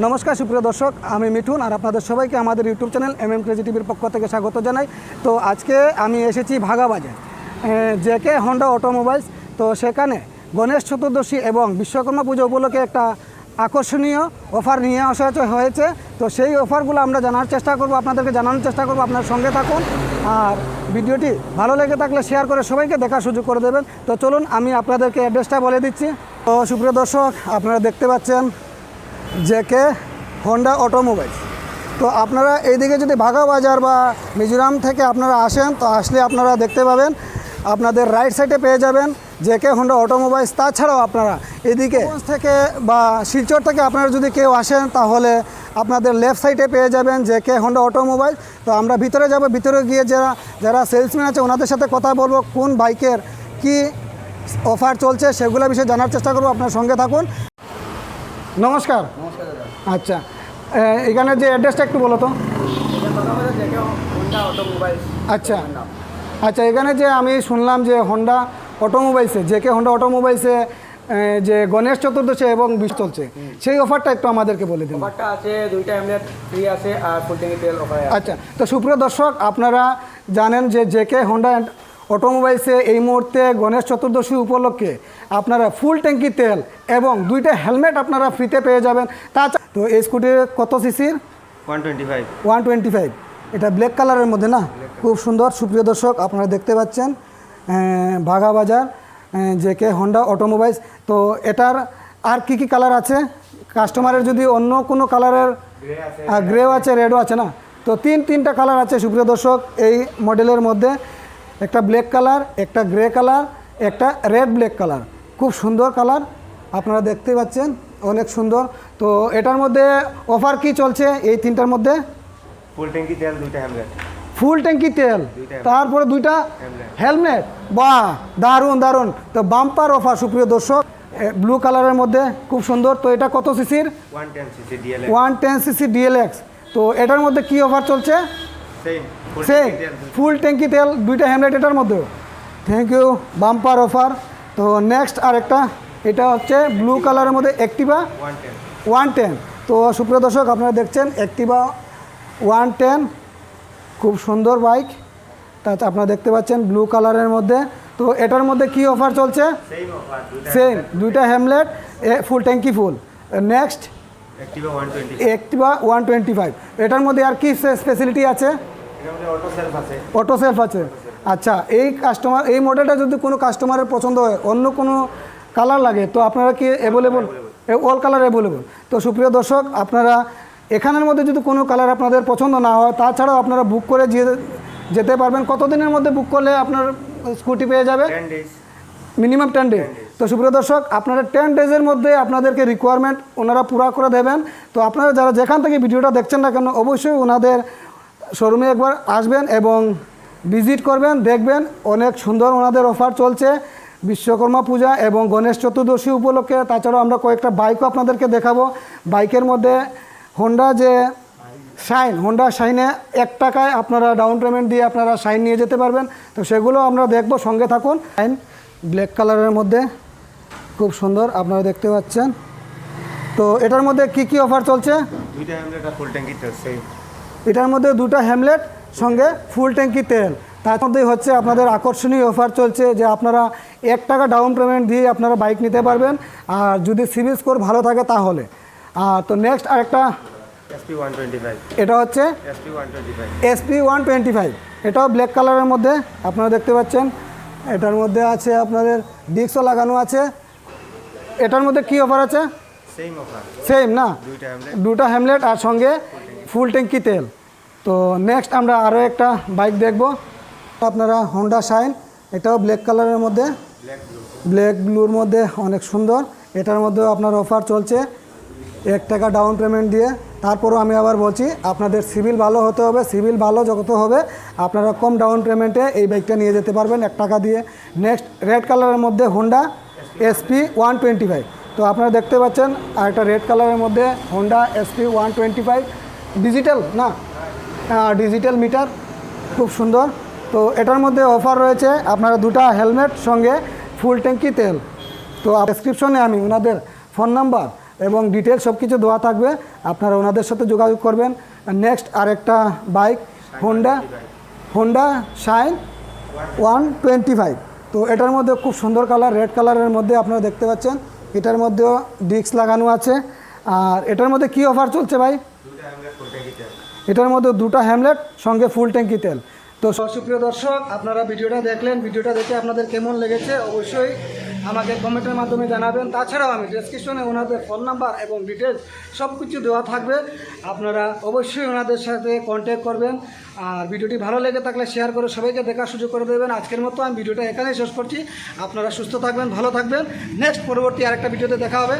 নমস্কার, সুপ্রিয় দর্শক, আমি মিঠুন আর আপনাদের সবাইকে আমাদের YouTube channel M M crazy টিভির পক্ষ থেকে স্বাগত জানাই। তো আজকে আমি এসেছি ভাগাবাজার জেকে হন্ডা অটোমোবাইলস। তো সেখানে গণেশ চতুর্দশী এবং বিশ্বকর্মা পুজো উপলক্ষে একটা আকর্ষণীয় অফার নিয়ে আসা হয়েছে- হয়েছে। তো সেই অফারগুলো আমরা জানার চেষ্টা করব, আপনাদেরকে জানানোর চেষ্টা করব, আপনার সঙ্গে থাকুন। আর ভিডিওটি ভালো লেগে থাকলে শেয়ার করে সবাইকে দেখার সুযোগ করে দেবেন। তো চলুন, আমি আপনাদেরকে অ্যাড্রেসটা বলে দিচ্ছি। তো সুপ্রিয় দর্শক, আপনারা দেখতে পাচ্ছেন জেকে হন্ডা অটোমোবাইলস তো আপনারা এইদিকে যদি ভাগা বাজার বা মিজোরাম থেকে আপনারা আসেন, তো আসলে আপনারা দেখতে পাবেন, আপনাদের রাইট সাইডে পেয়ে যাবেন জেকে হন্ডা অটোমোবাইলস তাছাড়াও আপনারা এদিকে থেকে বা শিলচর থেকে আপনারা যদি কেউ আসেন, তাহলে আপনাদের লেফট সাইডে পেয়ে যাবেন জেকে হন্ডা অটোমোবাইল তো আমরা ভিতরে যাব, ভিতরে গিয়ে যারা যারা সেলসম্যান আছে, ওনাদের সাথে কথা বলব, কোন বাইকের কি অফার চলছে, সেগুলো বিষয়ে জানার চেষ্টা করব। আপনার সঙ্গে থাকুন। নমস্কার। আচ্ছা এখানে যে অ্যাড্রেসটা একটু বলো তো। আচ্ছা আচ্ছা এখানে যে আমি শুনলাম যে হন্ডা অটোমোবাইলসে যে কে হন্ডা অটোমোবাইলসে যে গণেশ চতুর্দশী এবং বিশ চলছে সেই অফারটা একটু আমাদেরকে বলে দিন। অফারটা আছে দুইটা এমলেট ফ্রি আছে আর ফুল ট্যাঙ্কি তেল অফার আচ্ছা তো সুপ্রিয় দর্শক আপনারা জানেন যে জে কে হন্ডা অটোমোবাইলসে এই মুহূর্তে গণেশ চতুর্দশী উপলক্ষে আপনারা ফুল ট্যাঙ্কি তেল এবং দুইটা হেলমেট আপনারা ফ্রিতে পেয়ে যাবেন। তাছাড়া তো এই স্কুটির কত সিসির? One twenty five one twenty five এটা ব্ল্যাক কালারের মধ্যে না? খুব সুন্দর। সুপ্রিয় দর্শক আপনারা দেখতে পাচ্ছেন ভাগা বাজার যে কে হন্ডা অটোমোবাইলস তো এটার আর কি কি কালার আছে? কাস্টমারের যদি অন্য কোনো কালারের গ্রেও আছে। রেডও আছে না? তো তিন তিনটা কালার আছে সুপ্রিয় দর্শক এই মডেলের মধ্যে। একটা ব্ল্যাক কালার একটা গ্রে কালার একটা রেড ব্ল্যাক কালার খুব সুন্দর কালার আপনারা দেখতে পাচ্ছেন অনেক সুন্দর। তো এটার মধ্যে অফার কি চলছে এই তিনটার মধ্যে? ফুল ট্যাঙ্কি তেল দুইটা হ্যামলেট ফুল ট্যাঙ্কি তেল। তারপরে দুইটা হেলমেট বাহ দারুণ দারুণ। তো বাম্পার অফার সুপ্রিয় দর্শক। ব্লু কালারের মধ্যে খুব সুন্দর। তো এটা কত সিসির ওয়ান টেন সিসি ডিএলএক্স তো এটার মধ্যে কি অফার চলছে? সেম ফুল ট্যাঙ্কি তেল দুইটা হেলমেট এটার মধ্যেও থ্যাংক ইউ বাম্পার অফার তো নেক্সট আরেকটা এটা হচ্ছে ব্লু কালারের মধ্যে অ্যাক্টিভা ওয়ান টেন তো সুপ্রিয় দর্শক আপনারা দেখছেন অ্যাক্টিভা ওয়ান টেন খুব সুন্দর বাইক তাতে আপনারা দেখতে পাচ্ছেন ব্লু কালারের মধ্যে। তো এটার মধ্যে কি অফার চলছে? সেম দুইটা সেম দুইটা হ্যামলেট ফুল ট্যাঙ্কি full next Activa one twenty Activa one twenty five এটার মধ্যে আর কি স্পেশালিটি আছে? অটো সেলফ আছে। অটো সেলফ আছে। আচ্ছা এই কাস্টমার এই মডেলটা যদি কোনো কাস্টমারের পছন্দ হয় অন্য কোনো কালার লাগে তো আপনারা কি অ্যাভেলেবল অল কালার অ্যাভেলেবল তো সুপ্রিয় দর্শক আপনারা এখানের মধ্যে যদি কোনো কালার আপনাদের পছন্দ না হয় তাছাড়াও আপনারা বুক করে যেতে পারবেন। কতদিনের মধ্যে বুক করলে আপনার স্কুটি পেয়ে যাবে? মিনিমাম টেন ডে তো সুপ্রিয় দর্শক, আপনারা টেন ডেজের মধ্যে আপনাদেরকে রিকোয়ারমেন্ট ওনারা পুরা করে দেবেন। তো আপনারা যারা যেখান থেকে ভিডিওটা দেখছেন না কেন, অবশ্যই ওনাদের শোরুমে একবার আসবেন এবং ভিজিট করবেন, দেখবেন অনেক সুন্দর ওনাদের অফার চলছে। বিশ্বকর্মা পূজা এবং গণেশ চতুর্দশী উপলক্ষে, তাছাড়াও আমরা কয়েকটা বাইকও আপনাদেরকে দেখাবো। বাইকের মধ্যে হোন্ডা যে শাইন হোন্ডা শাইনে এক টাকায় আপনারা ডাউন পেমেন্ট দিয়ে আপনারা শাইন নিয়ে যেতে পারবেন। তো সেগুলো আমরা দেখব, সঙ্গে থাকুন। শাইন ব্ল্যাক কালারের মধ্যে। খুব সুন্দর আপনারা দেখতে পাচ্ছেন। তো এটার মধ্যে কি কি অফার চলছে? দুইটা হ্যামলেট আর ফুল ট্যাঙ্কি তেল এটার মধ্যে দুটো হ্যামলেট সঙ্গে ফুল ট্যাঙ্কি তেল। তার মধ্যেই হচ্ছে আপনাদের আকর্ষণীয় অফার চলছে যে আপনারা এক টাকা ডাউন পেমেন্ট দিয়ে আপনারা বাইক নিতে পারবেন। আর যদি সিভিল স্কোর ভালো থাকে তাহলে। আর তো নেক্সট আরেকটা এটা হচ্ছে এসপি ওয়ান টোয়েন্টি ফাইভ এটাও ব্ল্যাক কালারের মধ্যে আপনারা দেখতে পাচ্ছেন। এটার মধ্যে আছে আপনাদের ডিস্কও লাগানো আছে। এটার মধ্যে কি অফার আছে? সেম না? দুটো হ্যামলেট আর সঙ্গে ফুল ট্যাঙ্কি তেল। তো নেক্সট আমরা আরও একটা বাইক দেখব। আপনারা হন্ডা শাইন এটাও ব্ল্যাক কালারের মধ্যে। ব্ল্যাক ব্ল্যাক ব্লুর মধ্যে অনেক সুন্দর। এটার মধ্যেও আপনার অফার চলছে। এক টাকা ডাউন পেমেন্ট দিয়ে। তারপরও আমি আবার বলছি আপনাদের সিভিল ভালো হতে হবে। সিভিল ভালো যত হবে আপনারা কম ডাউন পেমেন্টে এই বাইকটা নিয়ে যেতে পারবেন এক টাকা দিয়ে। নেক্সট রেড কালারের মধ্যে Honda SP one twenty five তো আপনারা দেখতে পাচ্ছেন আর একটা রেড কালারের মধ্যে Honda SP one twenty five digital না? ডিজিটাল মিটার খুব সুন্দর। তো এটার মধ্যে অফার রয়েছে আপনারা দুটা হেলমেট সঙ্গে ফুল ট্যাঙ্কি তেল। তো ডেসক্রিপশনে আমি ওনাদের ফোন নাম্বার এবং ডিটেলস সব কিছু দেওয়া থাকবে। আপনারা ওনাদের সাথে যোগাযোগ করবেন। নেক্সট আরেকটা bike Honda Honda Shine one twenty five তো এটার মধ্যে খুব সুন্দর কালার রেড কালারের মধ্যে আপনারা দেখতে পাচ্ছেন। এটার মধ্যেও ডিস্ক লাগানো আছে। আর এটার মধ্যে কি অফার চলছে ভাই? এটার মধ্যে দুটা হ্যামলেট সঙ্গে ফুল ট্যাঙ্কি তেল। তো সুপ্রিয় দর্শক, আপনারা ভিডিওটা দেখলেন। ভিডিওটা দেখে আপনাদের কেমন লেগেছে? অবশ্যই আমাকে কমেন্টের মাধ্যমে জানাবেন। তাছাড়াও আমি ডেসক্রিপশনে ওনাদের ফোন নাম্বার এবং ডিটেলস সব কিছু দেওয়া থাকবে। আপনারা অবশ্যই ওনাদের সাথে কন্ট্যাক্ট করবেন। আর ভিডিওটি ভালো লেগে থাকলে শেয়ার করে সবাইকে দেখার সুযোগ করে দেবেন। আজকের মতো আমি ভিডিওটা এখানেই শেষ করছি। আপনারা সুস্থ থাকবেন, ভালো থাকবেন। নেক্সট পরবর্তী আরেকটা ভিডিওতে দেখা হবে।